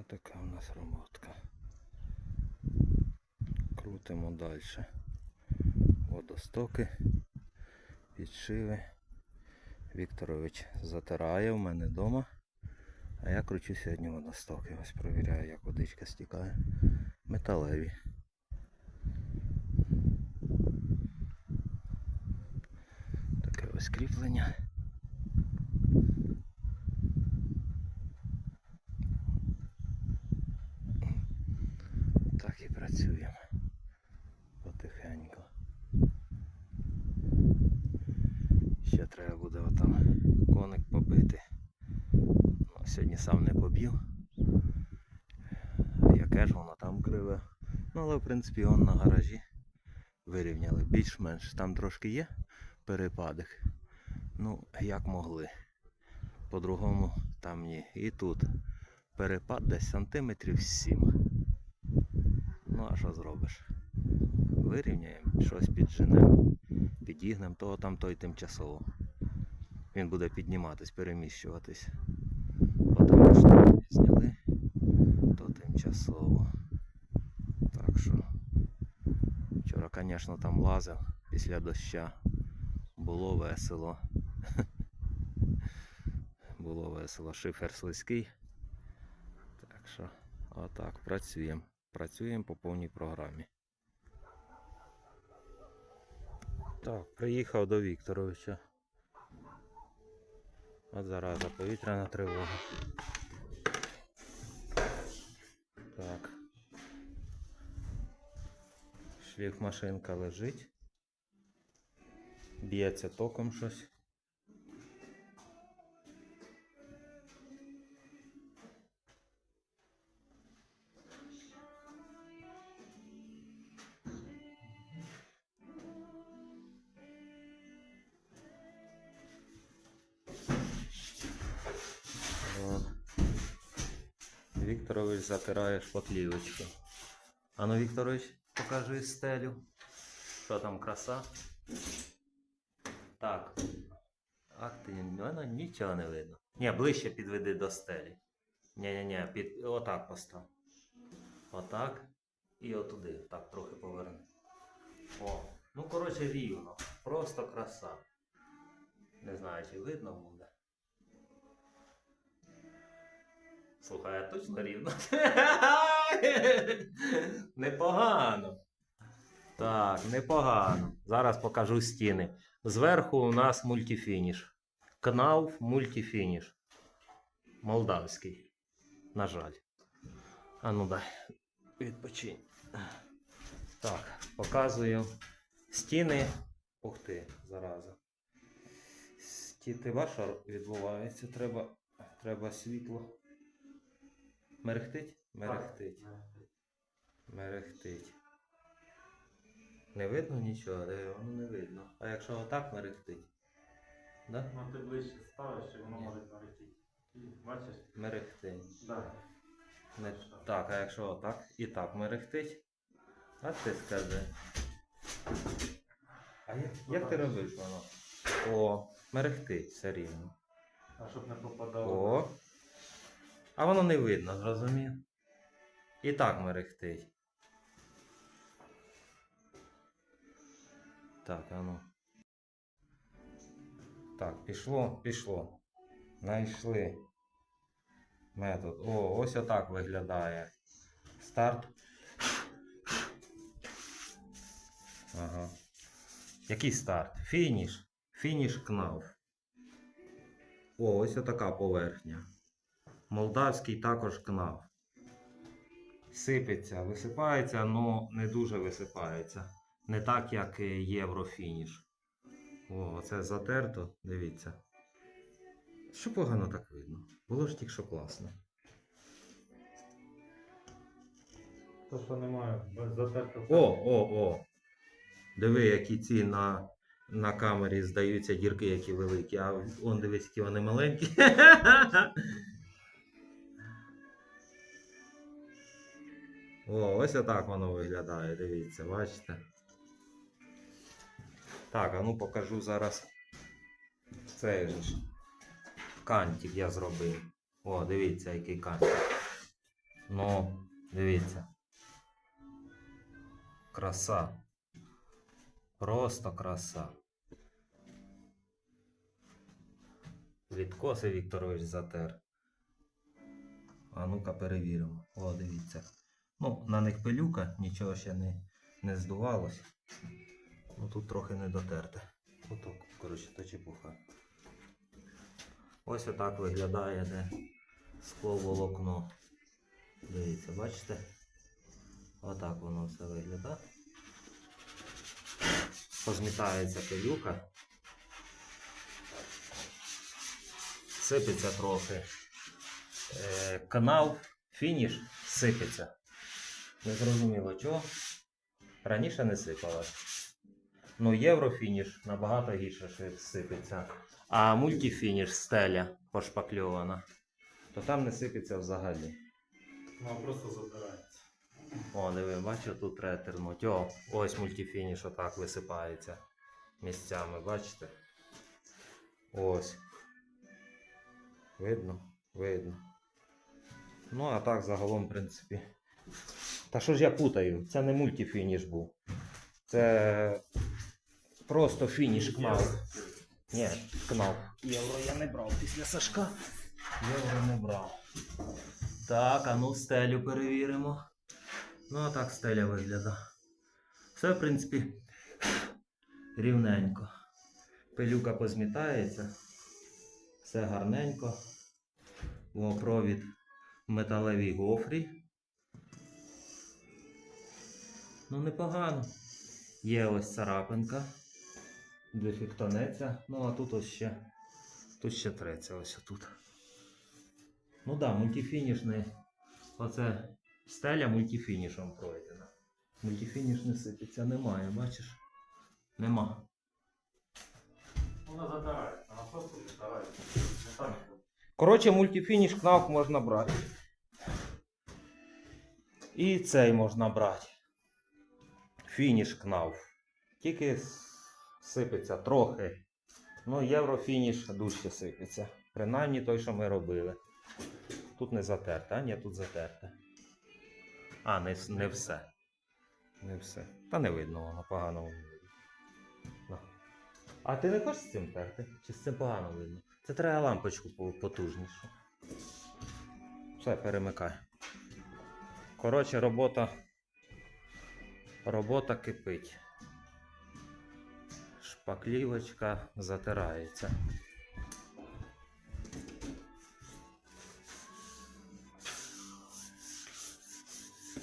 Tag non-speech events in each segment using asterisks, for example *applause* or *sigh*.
Ось така у нас роботка. Крутимо далі. Водостоки, підшиви. Вікторович затирає в мене вдома. А я кручу сьогодні водостоки. Ось провіряю, як водичка стікає. Металеві. Таке ось кріплення. Так і працюємо. Потихеньку. Ще треба буде отам коник побити. Ну, сьогодні сам не поб'ю. Яке ж воно там криве. Ну, але в принципі он на гаражі вирівняли більш-менш. Там трошки є перепадок. Ну, як могли. По-другому там ні. І тут перепад десь сантиметрів 7. Ну, а що зробиш? Вирівняємо, щось підженемо, підігнемо, того там той тимчасово. Він буде підніматись, переміщуватись. Отам що зняли, то тимчасово. Так що. Вчора, звісно, там лазив після доща. Було весело. *laughs* Було весело. Шифер слизький. Так що, отак, працюємо. Працюємо по повній програмі. Так, приїхав до Вікторовича. От зараза, повітряна тривога. Так. Шліфмашинка лежить. Б'ється током щось. Вікторович затирає шпаклівочку. Ану, Вікторович, покажи стелю. Що там краса? Так. Ах ти, мене нічого не видно. Ні, ближче підведи до стелі. Ні-ні-ні, під... отак постав. Отак. І отуди. Так, трохи поверни. О. Ну, коротше, рівно. Просто краса. Не знаю, чи видно буде. Слухай, а точно рівно. *laughs* непогано. Так, непогано. Зараз покажу стіни. Зверху у нас мультифініш. Кнауф мультифініш. Молдавський. На жаль. А ну дай. Відпочинь. Так, показую стіни. Ух ти, зараза. Сті- Ти бачиш, що відбувається? Треба, треба світло. Мерехтить? Мерехтить. Мерехтить. Не видно нічого, Е, воно не видно. А якщо отак мерехтить? Да? Ну ти ближче ставиш, і воно Ні. може налетіти. Бачиш? Мерехтить. Да. Не... Так, а якщо отак і так мерехтить? А ти скажи. А як, як ти робиш воно? О, мерехтить все рівно. А щоб не попадало. О. А воно не видно, зрозумів? І так мерехтить. Так, а ну. Так, пішло, пішло. Знайшли метод. О, ось отак виглядає. Старт. Ага. Який старт? Фініш. Фініш кнав. О, ось отака поверхня. Молдавський також кнав. Сипеться, висипається, але не дуже висипається. Не так, як єврофініш. О, оце затерто, дивіться. Що погано так видно? Було ж тільки що класно. То, що немає, без затертого. О, о, о. Диви, які ці на, на камері здаються дірки, які великі, а он дивись, які вони маленькі. *laughs* О, ось отак воно виглядає, дивіться, бачите. Так, а ну покажу зараз цей же кантик я зробив. О, дивіться, який кантик. Ну, дивіться. Краса. Просто краса. Відкоси Вікторович затер. А ну-ка перевіримо. О, дивіться. Ну, на них пилюка, нічого ще не, не здувалось. Ну тут трохи не дотерте. Отак, коротше, то чепуха. Ось отак виглядає де скло волокно. Дивіться, бачите? Отак воно все виглядає. Позмітається пилюка. Сипеться трохи. Е, канал, фініш сипеться. Не зрозуміло чого. Раніше не сипалось. Ну, єврофініш набагато гірше що сипеться. А мультифініш стеля пошпакльована. То там не сипеться взагалі. Вона просто затирається. О, диви, бачу, тут треба тернуть. О, ось мультифініш отак висипається місцями, бачите? Ось. Видно? Видно. Ну, а так загалом, в принципі. Та що ж я путаю? Це не мультифініш був. Це просто фініш кнав. Ні, кнав. Євро я не брав після Сашка. Євро не брав. Так, а ну стелю перевіримо. Ну, а так стеля виглядає. Все, в принципі, рівненько. Пилюка позмітається. Все гарненько. О, провід металевій гофрі. Ну, непогано. Є ось царапинка. Дефіктонеться. Ну, а тут ось ще. Тут ще треться ось тут. Ну так, да, мультифінішний. Оце стеля мультифінішом пройдена. Мультифініш не сипеться, немає, бачиш? Нема. Вона затирається, вона просто затирається. Коротше, мультифініш кнавк можна брати. І цей можна брати. Фініш кнав. Тільки сипеться трохи. Ну, єврофініш дужче сипеться. Принаймні той, що ми робили. Тут не затерте, а ні, тут затерте. А, не, не все. Не все. Та не видно воно, погано воно А ти не хочеш з цим терти? Чи з цим погано видно? Це треба лампочку потужнішу. Все, перемикай. Коротше, робота. Робота кипить. Шпаклівочка затирається.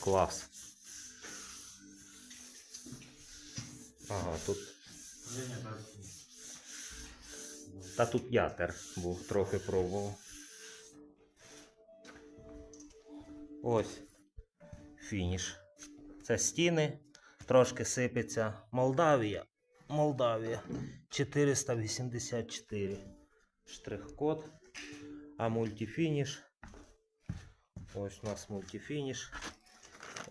Клас. Ага, тут. Та тут ятер був, трохи пробував. Ось фініш. Це стіни, трошки сипеться. Молдавія. Молдавія. 484. Штрих-код. А мультифініш. Ось у нас мультифініш.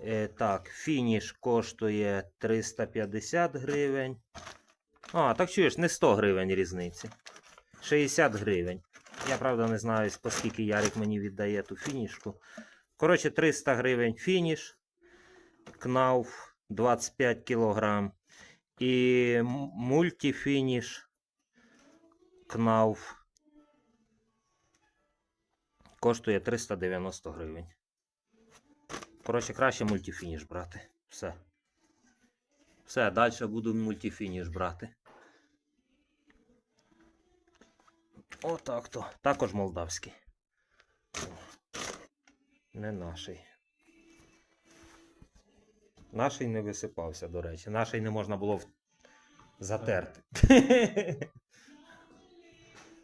Е, так, фініш коштує 350 гривень. А, так чуєш, не 100 гривень різниці. 60 гривень. Я правда не знаю, по скільки Ярик мені віддає ту фінішку. Коротше, 300 гривень фініш. Кнауф 25 кг. І мультифініш. Кнауф. Коштує 390 гривень. Коротше, краще мультифініш брати. Все. Все, далі буду мультифініш брати. Отак то. Також молдавський. Не наший. Наший не висипався, до речі. Наший не можна було в- затерти. *laughs*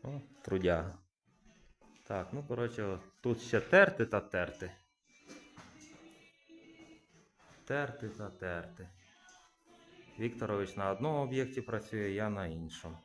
О, трудяга. Так, ну коротше, тут ще терти та терти. Терти та терти. Вікторович на одному об'єкті працює, я на іншому.